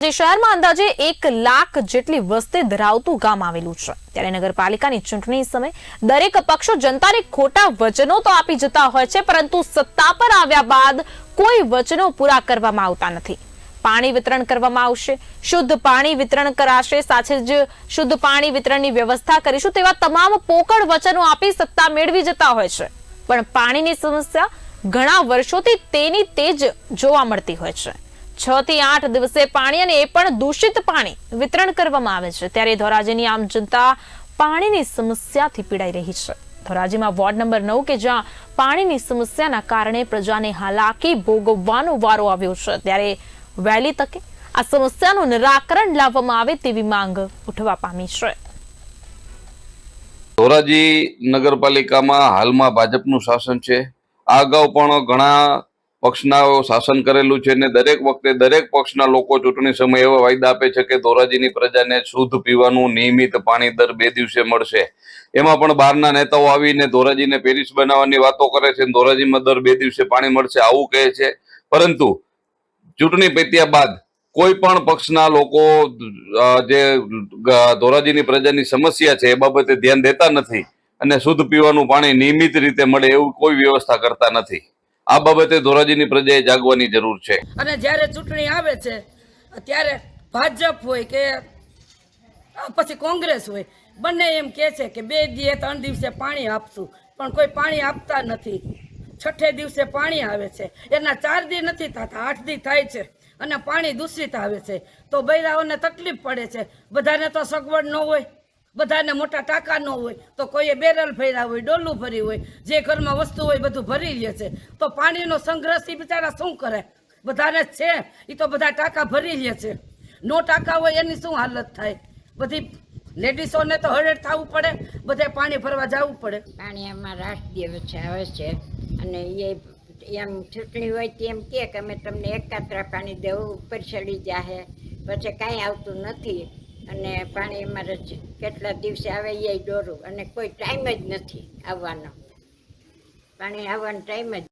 શહેરમાં અંદાજે એક લાખ જેટલી વસ્તી ધરાવતું ગામ આવેલું છે. ત્યારે નગરપાલિકાની ચૂંટણી સમયે દરેક પક્ષો જનતાને ખોટા વચનો તો આપી જતા હોય છે, પરંતુ સત્તા પર આવ્યા બાદ કોઈ વચનો પૂરા કરવામાં આવતા નથી. પાણી વિતરણ કરવામાં આવશે, શુદ્ધ પાણી વિતરણ કરાશે, સાથે જ શુદ્ધ પાણી વિતરણની વ્યવસ્થા કરીશું તેવા તમામ પોકળ વચનો આપી સત્તા મેળવી જતા હોય છે. પણ પાણીની સમસ્યા ઘણા વર્ષોથી તેની તેજ જોવા મળતી હોય છે. છ થી આઠ દિવસે પાણી અને એ પણ દૂષિત પાણી વિતરણ કરવામાં આવે છે. ત્યારે ધોરાજીની આમ જનતા પાણીની સમસ્યાથી પીડાઈ રહી છે. ધોરાજીમાં વોર્ડ નંબર નવ કે જ્યાં પાણીની સમસ્યાના કારણે પ્રજાને હાલાકી ભોગવવાનો વારો આવ્યો છે, ત્યારે વહેલી તકે આ સમસ્યાનું નિરાકરણ લાવવામાં આવે તેવી માંગ ઉઠવા પામી છે. ધોરાજી નગરપાલિકામાં હાલમાં ભાજપનું શાસન છે. આ અગાઉ પણ ઘણા પક્ષના શાસન કરેલું છે ને દરેક વખતે દરેક પક્ષના લોકો ચૂંટણી સમયે એવા વાયદા આપે છે કે ધોરાજીની પ્રજાને શુદ્ધ પીવાનું નિયમિત પાણી દર બે દિવસે મળશે. એમાં પણ બહારના નેતાઓ આવીને ધોરાજીને પેરિસ બનાવવાની વાતો કરે છે ધોરાજીમાં દર બે દિવસે પાણી મળશે આવું કહે છે. પરંતુ ચૂંટણી પત્યા બાદ કોઈ પણ પક્ષના લોકો જે ધોરાજીની પ્રજાની સમસ્યા છે એ બાબતે ધ્યાન દેતા નથી અને શુદ્ધ પીવાનું પાણી નિયમિત રીતે મળે એવું કોઈ વ્યવસ્થા કરતા નથી. આ બાબતે ધોરાજીની પ્રજાએ જાગવાની જરૂર છે. અને જ્યારે ચૂંટણી આવે છે, ત્યારે ભાજપ હોય કે પછી કોંગ્રેસ હોય, બંને એમ કહે છે કે બે દિવસે ત્રણ દિવસે પાણી આપશું, પણ કોઈ પાણી આપતા નથી. છઠ્ઠે દિવસે પાણી આવે છે. એના ચાર દી નથી થતા, આઠ દી થાય છે અને પાણી દૂષિત આવે છે. તો બૈરાઓને તકલીફ પડે છે. બધાને તો સગવડ ન હોય. બધાને મોટા ટાંકા ન હોય, તો કોઈએ બેરલ ભર્યા હોય, ડોલું ભર્યું હોય, જે ઘરમાં વસ્તુ હોય બધું ભરી લે છે. તો પાણીનો સંઘર્ષ એ બિચારા શું કરે? બધાને છે? એ તો બધા ટાંકા ભરી લે છે. નો ટાંકા હોય એની શું હાલત થાય? બધી લેડીસોને તો હળેડ થવું પડે, બધે પાણી ભરવા જવું પડે. પાણી આમાં રાત છે, આવે છે. અને એ એમ ચૂંટણી હોય તેમ એમ કે અમે તમને એકાત્ર પાણી દેવું, ઉપર ચડી જાહે. પછી કાંઈ આવતું નથી. અને પાણી અમારે કેટલા દિવસે આવે એ દોરું. અને કોઈ ટાઈમ જ નથી આવવાનો. પાણી આવવાનો ટાઈમ જ